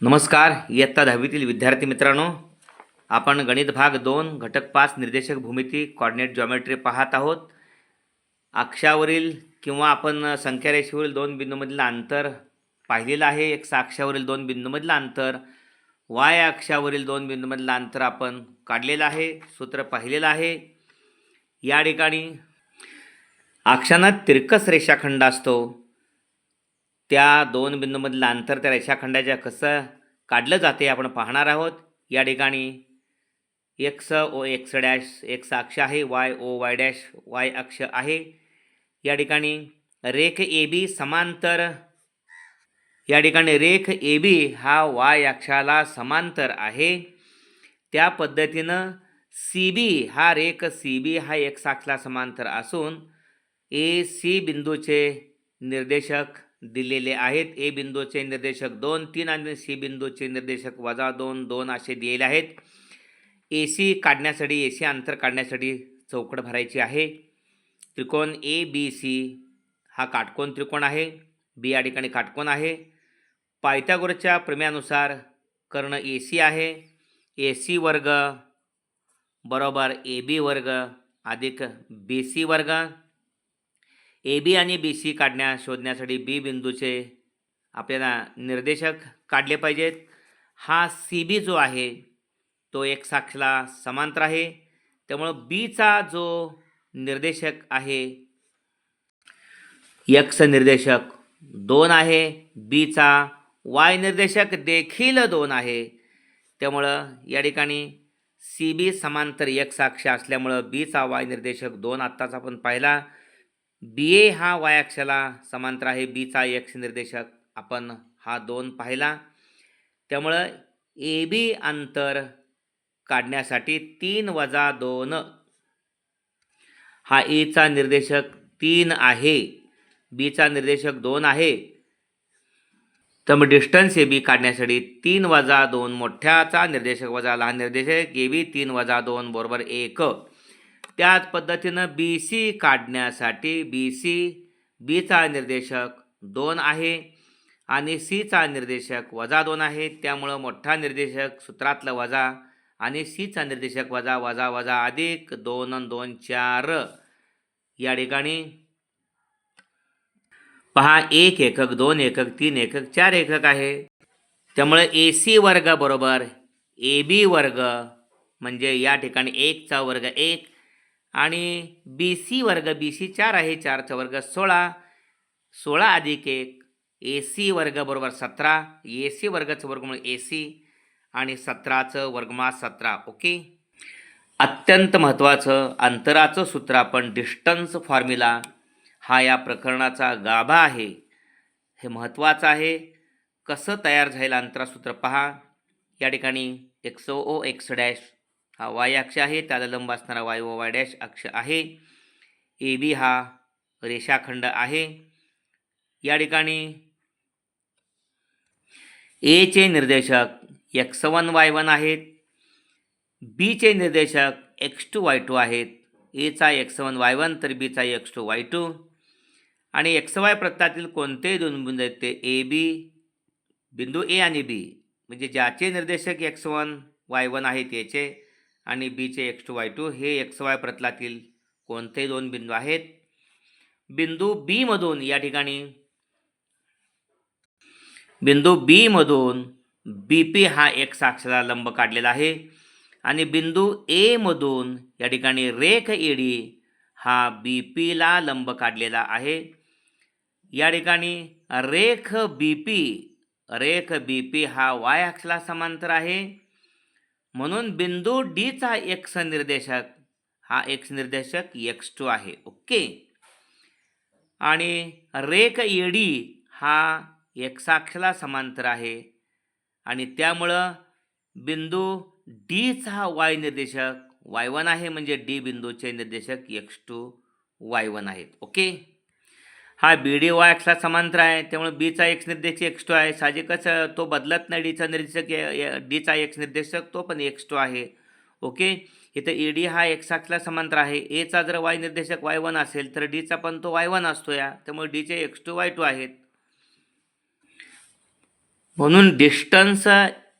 नमस्कार इयत्ता दहावीतील विद्यार्थी मित्रांनो. आपण गणित भाग दोन घटक पाच निर्देशक भूमिती कॉर्डिनेट जॉमेट्री पाहत आहोत. अक्षावरील किंवा आपण संख्या रेषेवरील दोन बिंदूमधलं अंतर पाहिलेलं आहे. एक साक्षावरील दोन बिंदूमधलं अंतर वाय अक्षावरील दोन बिंदूमधलं अंतर आपण काढलेलं आहे सूत्र पाहिलेलं आहे. या ठिकाणी अक्षांना तिरकस रेषाखंड असतो. त्या दोन बिंदूमधलं अंतर त्या रेषाखंडाच्या कसं काढलं जाते आपण पाहणार आहोत. या ठिकाणी X O X dash X अक्ष आहे Y O Y dash Y अक्ष आहे. या ठिकाणी रेख ए बी समांतर. या ठिकाणी रेख ए बी हा वाय अक्षाला समांतर आहे. त्या पद्धतीनं सी बी हा रेख सी बी हा एक्स अक्षाला समांतर असून ए सी बिंदूचे निर्देशक दिलेले आहेत. ए बिंदूचे निर्देशक दोन तीन आणि सी बिंदूचे निर्देशक वजा दोन दोन असे दिलेले आहेत. ए सी काढण्यासाठी ए सी अंतर काढण्यासाठी चौकट भरायची आहे. त्रिकोण ए बी सी हा काटकोन त्रिकोण आहे. बी या ठिकाणी काटकोन आहे. पायथागोरच्या प्रमेयानुसार कर्ण ए सी आहे. ए सी वर्ग बरोबर ए बी वर्ग अधिक बी सी वर्ग. ए बी आणि बी सी काढण्या शोधण्यासाठी बी बिंदूचे आपल्याला निर्देशक काढले पाहिजेत. हा सी बी जो आहे तो एक साक्षला समांतर आहे. त्यामुळं बीचा जो निर्देशक आहे यक्स निर्देशक दोन आहे. बीचा वाय निर्देशक देखील दोन आहे. त्यामुळं या ठिकाणी सी बी समांतर यक्स अक्ष असल्यामुळं बीचा वाय निर्देशक दोन आत्ताच आपण पाहिला. बी ए हा वाय अक्षाला समांतर आहे. बीचा एक्स निर्देशक. आपण हा दोन पाहिला. त्यामुळं ए बी अंतर काढण्यासाठी तीन वजा दोन. हा एचा निर्देशक तीन आहे. बीचा निर्देशक दोन आहे. तर मग डिस्टन्स ए बी काढण्यासाठी तीन वजा दोन मोठ्याचा निर्देशक वजा लहान निर्देशक. ए बी तीन वजा दोन बरोबर एक. त्याच पद्धतीनं बी सी काढण्यासाठी बी सी बीचा निर्देशक दोन आहे आणि सीचा निर्देशक वजा दोन आहे. त्यामुळं मोठा निर्देशक सूत्रातलं वजा आणि सीचा निर्देशक वजा वजा वजा अधिक दोन दोन चार. या ठिकाणी पहा एक एकक दोन एकक तीन एकक चार एकक आहे. त्यामुळे ए सी वर्ग बरोबर ए बी वर्ग म्हणजे या ठिकाणी एकचा वर्ग एक आणि बी सी वर्ग बी सी चार आहे चारचा वर्ग सोळा. सोळा अधिक एक ए सी वर्ग बरोबर सतरा. ए सी वर्गाचं वर्गमूळ ए सी आणि सतराचं वर्गमा सतरा ओके? अत्यंत महत्त्वाचं अंतराचं सूत्र आपण डिस्टन्स फॉर्म्युला हा या प्रकरणाचा गाभा आहे. हे महत्त्वाचं आहे. कसं तयार झालेलं अंतरासूत्र पहा. या ठिकाणी एक्सो ओ एक्स डॅश. हा वाय अक्ष आहे त्याला लंब असणारा वाय व वाय डॅश अक्ष आहे. ए बी हा रेषाखंड आहे. या ठिकाणी एचे निर्देशक एक्स वन वाय वन आहेत. बीचे निर्देशक एक्स टू वाय टू आहेत. एचा एक्स वन वाय वन तर बीचा एक्स टू वाय टू. आणि एक्स वाय प्रत्यातील कोणतेही दोन बिंदू आहेत ते ए बी बिंदू ए आणि बी. म्हणजे ज्याचे निर्देशक एक्स वन वाय वन आहेत याचे आणि बीचे एक्स टू वाय टू हे एक्स वाय प्रतलातील कोणते दोन बिंदू आहेत? बिंदू बीमधून या ठिकाणी. बिंदू बीमधून बी पी हा एक्स अक्षाला लंब काढलेला आहे. आणि बिंदू एमधून या ठिकाणी रेख एडी हा बी पीला लंब काढलेला आहे. या ठिकाणी रेख बी पी रेख बी पी हा वाय अक्षला समांतर आहे. म्हणून बिंदू डीचा एक्स निर्देशक हा एक्स निर्देशक एक्स टू आहे ओके? आणि रेख एडी हा एक्साक्षला समांतर आहे. आणि त्यामुळं बिंदू डीचा वाय निर्देशक वाय वन आहे म्हणजे डी बिंदूचे निर्देशक एक्स टू वाय वन आहेत ओके? हा बी डी वाय एक्सला समांतर आहे. त्यामुळे बीचा एक्स निर्देशक एक्स टू आहे. साहजिकच तो बदलत नाही. डीचा निर्देशक ए- डीचा एक्स निर्देशक तो पण एक्स टू आहे. ओके? इथं ई डी हा एक्स अक्षला समांतर आहे. एचा जर वाय निर्देशक वाय वन असेल तर डीचा पण तो वाय वन असतो या. त्यामुळे डीचे एक्स टू वाय टू आहेत. म्हणून डिस्टन्स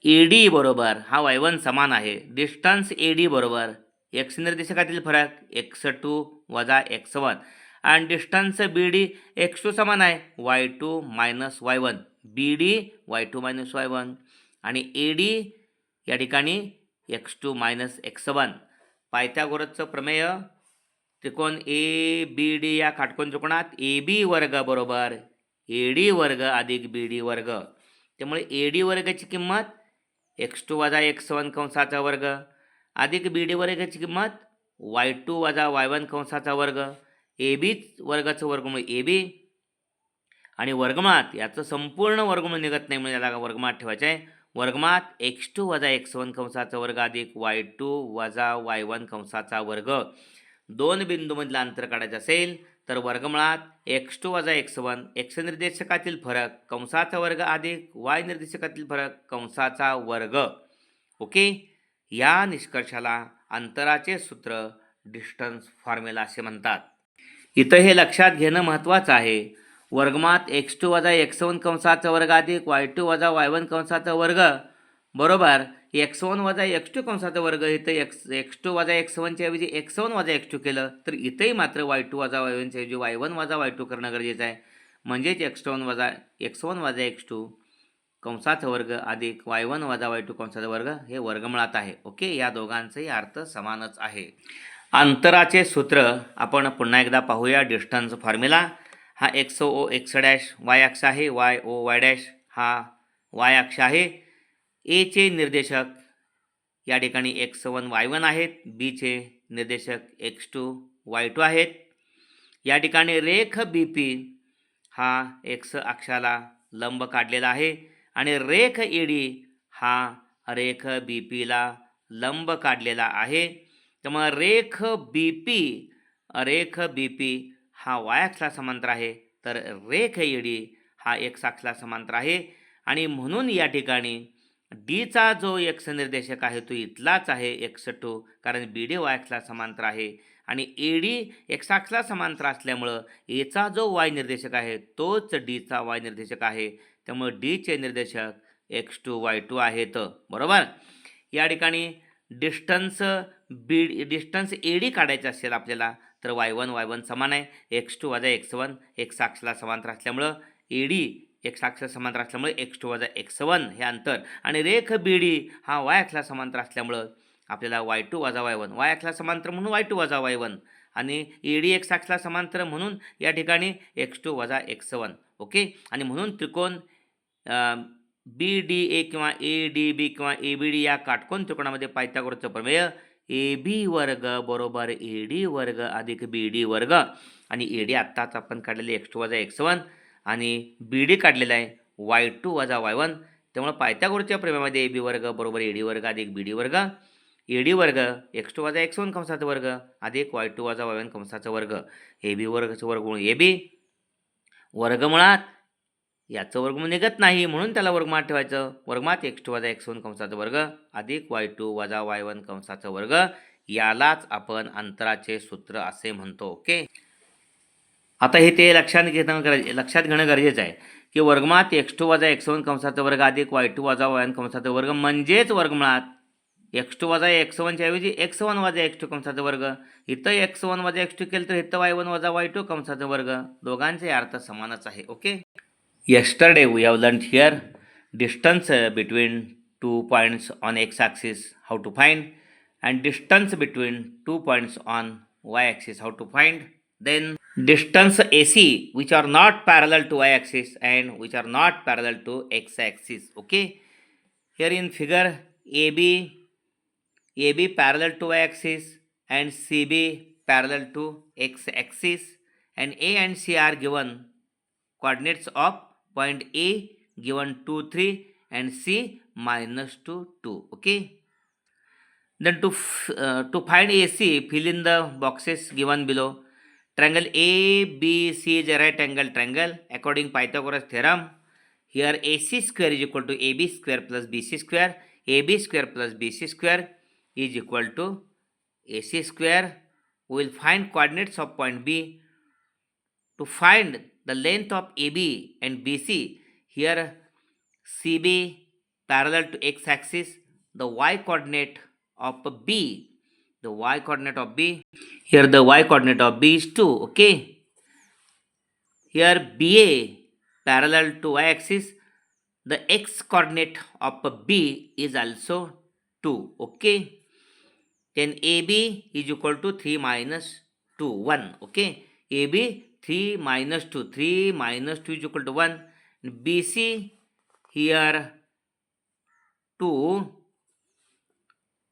ए डी बरोबर हा वाय वन समान आहे. डिस्टन्स ए डी बरोबर. एक्स निर्देशकातील फरक एक्स टू वजा एक्स वन आणि distance B D X two समान आहे. Y two minus Y one. B D Y two minus Y one. आणि ए डी या ठिकाणी X two minus X one. पायथ्यागोरसचं प्रमेय त्रिकोण ए बी डी या काटकोन त्रिकोणात ए बी वर्ग बरोबर. ए डी वर्ग अधिक बी डी वर्ग. त्यामुळे ए डी वर्गाची किंमत एक्स टू वजा एक्स वन कंसाचा वर्ग. अधिक बी डी वर्गाची किंमत वाय टू वजा वाय वन कंसाचा वर्ग. ए बीच वर्गाचं वर्गमूळ ए बी आणि वर्गमात याचं संपूर्ण वर्गमूळ निघत नाही म्हणजे याला वर्गमात ठेवायचं आहे. वर्गमात एक्स टू वजा एक्स वन कंसाचा वर्ग अधिक वाय टू वजा वाय वन कंसाचा वर्ग. दोन बिंदूमधलं अंतर काढायचं असेल तर वर्गमुळात एक्स टू वजा एक्स वन एक्स निर्देशकातील फरक कंसाचा वर्ग अधिक वाय निर्देशकातील फरक कंसाचा वर्ग. ओके? या निष्कर्षाला अंतराचे सूत्र डिस्टन्स फॉर्म्युला असे म्हणतात. इथं हे लक्षात घेणं महत्त्वाचं आहे. वर्गमात एक्स टू वजा एक्स वन कंसाचा वर्ग अधिक वाय टू वजा वाय वन कंसाचा वर्ग बरोबर? एक्स वन वजा एक्स टू कंसाचा वर्ग इथं एक्स एक्स टू वजा एक्स वनच्या ऐवजी एक्स वन वजा एक्स टू केलं तर इथंही मात्र वाय टू वजा वाय वनच्या ऐवजी वाय वन वजा वाय टू करणं गरजेचं आहे. म्हणजेच एक्स वन वजा एक्स वन वजा एक्स टू कंसाचा वर्ग अधिक वाय वन वजा वाय टू कंसाचा वर्ग हे वर्गमुळात आहे. ओके? या दोघांचाही अर्थ समानच आहे. अंतराचे सूत्र आपण पुन्हा एकदा पाहूया. Distance formula. हा X O X dash Y अक्ष आहे. वाय ओ वाय डॅश हा वाय अक्ष आहे. एचे निर्देशक या ठिकाणी एक्स वन वाय वन आहेत. बीचे निर्देशक एक्स टू वाय टू आहेत. या ठिकाणी रेख बी पी हा एक्स अक्षाला लंब काढलेला आहे आणि रेख ई डी हा रेख बी पीला लंब काढलेला आहे. त्यामुळं रेख बी पी रेख बी पी हा वायाक्षला समांतर आहे. तर रेख ई डी हा एक साक्षला समांतर आहे. आणि म्हणून या ठिकाणी डीचा जो एक्स निर्देशक आहे तो इथलाच आहे एक्स टू कारण बी डी वायक्सला समांतर आहे. आणि ए डी एक्साक्षला समांतर असल्यामुळं एचा जो वाय निर्देशक आहे तोच डीचा वाय निर्देशक आहे. त्यामुळं डीचे निर्देशक एक्स टू वाय टू आहेत. बरोबर? या ठिकाणी distance B distance A D काढायचं असेल आपल्याला तर वाय वन वाय वन समान आहे. एक्स टू वजा एक्स वन एक्स अक्षला समांतर असल्यामुळं ए डी एक्स अक्षला समांतर असल्यामुळे एक्स टू वजा एक्स वन हे अंतर. आणि रेख बी डी हा वाय अक्षला समांतर असल्यामुळं आपल्याला वाय टू वजा वाय वन वाय अक्षला समांतर म्हणून वाय टू वजा वाय वन आणि ए डी एक्स अक्षला समांतर म्हणून या ठिकाणी एक्स टू वजा एक्स वन ओके आणि म्हणून त्रिकोण बी डी ए किंवा ए डी बी किंवा ए बी डी या काटकोन त्रिकोणामध्ये पायथागोरसचं प्रमेय ए बी वर्ग बरोबर ए डी वर्ग अधिक बी डी वर्ग. आणि ए डी आत्ताच आपण काढलेले एक्स टू वजा एक्स वन आणि बी डी काढलेला आहे वाय टू वजा वाय वन त्यामुळे पायथागोरच्या प्रमेयामध्ये ए बी वर्ग बरोबर ए डी वर्ग अधिक बी डी वर्ग. ए डी वर्ग एक्स टू वजा एक्स वन कंसाचा वर्ग अधिक वाय टू वजा वाय वन कंसाचा वर्ग. ए बी वर्गाचं वर्गमूळ ए बी वर्गमुळात याचं वर्गमूळ निघत नाही म्हणून त्याला वर्गमात ठेवायचं. वर्गमात एक्स टू वजा एक्स वन कंसाचा वर्ग अधिक वाय टू वजा वाय वन कंसाचा वर्ग. यालाच आपण अंतराचे सूत्र असे म्हणतो ओके? आता हे ते लक्षात घेणं गरजे लक्षात घेणं गरजेचं आहे की वर्गमात एक्स टू वजा एक्स वन कंसाचा वर्ग अधिक वाय टू वजा वाय वन कंसाचा वर्ग म्हणजेच वर्गमात एक्स टू वजा एक्स वनच्या ऐवजी एक्स वन वजा एक्स टू कंसाचा वर्ग. इथं एक्स वन वजा एक्स टू केलं तर इथं वाय वन वजा वाय टू कंसाचा वर्ग. दोघांचे अर्थ समानच आहे okay? Yesterday we have learned here distance between two points on x axis how to find and distance between two points on y axis how to find. Then distance AC which are not parallel to y axis and which are not parallel to x axis okay? Here in figure AB AB parallel to y axis and CB parallel to x axis. And A and C are given coordinates of point A given 2 3 and C minus 2 2 okay? Then to uh, to find AC fill in the boxes given below. Triangle ABC is a right angle triangle according Pythagoras theorem. Here AC square is equal to AB square plus BC square. AB square plus BC square is equal to AC square. We will find coordinates of point B. To find the length of AB and BC, here CB parallel to x axis, the y coordinate of B, the y coordinate of B, here the y coordinate of B is 2, okay. Here BA parallel to y axis, the x coordinate of B is also 2, okay. Then AB is equal to 3 minus 2, 1, okay. AB 3 minus 2, 3 minus 2 is equal to 1. BC here 2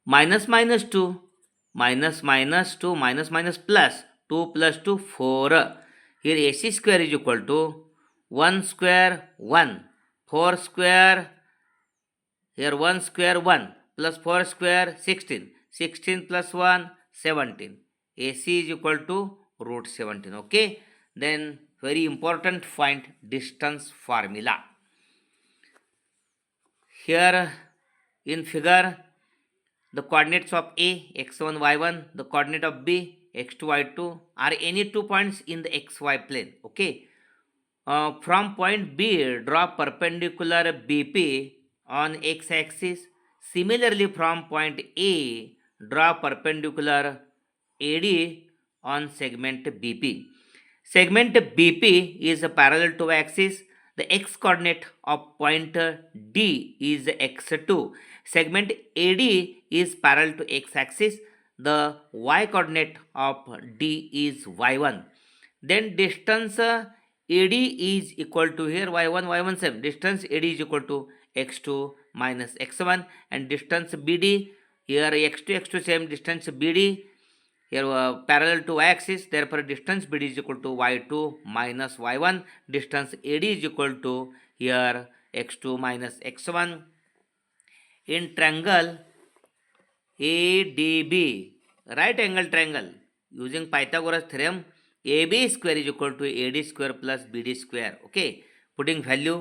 minus minus 2 minus minus 2 minus minus plus 2 plus 2 4 here AC square is equal to 1 square 1 4 square here 1 square 1 plus 4 square 16 16 plus 1 17 AC is equal to root 17 okay then very important find distance formula here in figure the coordinates of A, x1, y1, the coordinate of B, x2, y2 are any two points in the xy plane. Okay. Uh, from point B, draw perpendicular BP on x-axis. Similarly, from point A, draw perpendicular AD on segment BP. Segment BP is parallel to axis. The x coordinate of point D is x2. Segment AD is parallel to x axis. The y coordinate of D is y1. Then distance uh, AD is equal to here y1 y1 same. Distance AD is equal to x2 minus x1 and distance BD here x2 x2 same distance BD here uh, parallel to y axis therefore distance BD is equal to y2 minus y1 distance AD is equal to here x2 minus x1 in triangle ADB right angle triangle using Pythagoras theorem AB square is equal to AD square plus BD square okay putting value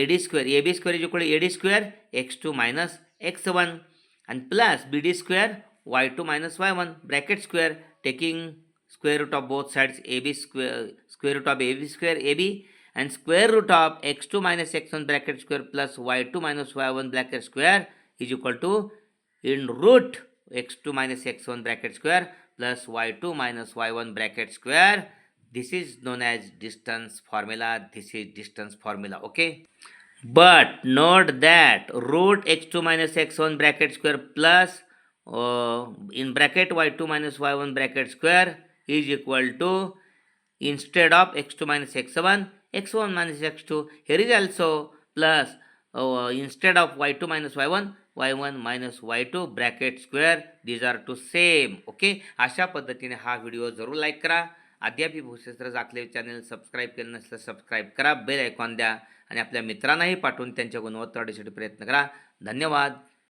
AD square AB square is equal to AD square x2 minus x1 and plus BD square y2 minus y1 bracket square taking square root of both sides AB square square root of AB square AB and square root of x2 minus x1 bracket square plus y2 minus y1 bracket square is equal to in root x2 minus x1 bracket square plus y2 minus y1 bracket square. This is known as distance formula. This is distance formula okay? But note that root x2 minus x1 bracket square plus in bracket y2 minus y1 bracket square is equal to instead of x2 minus x1 x1 minus x2 here is also plus uh, instead of y2 minus y1 y1 minus y2 bracket square these are two same okay अशा पद्धतीने हा video जरूर like करा. अद्यापी भूशास्त्र जाखले channel subscribe केलं नसलं subscribe करा. Bell icon द्या. आणि आपल्या मित्रांनाही पाठवून त्यांच्या गुणवत्ता वाढीसाठी प्रयत्न करा. धन्यवाद.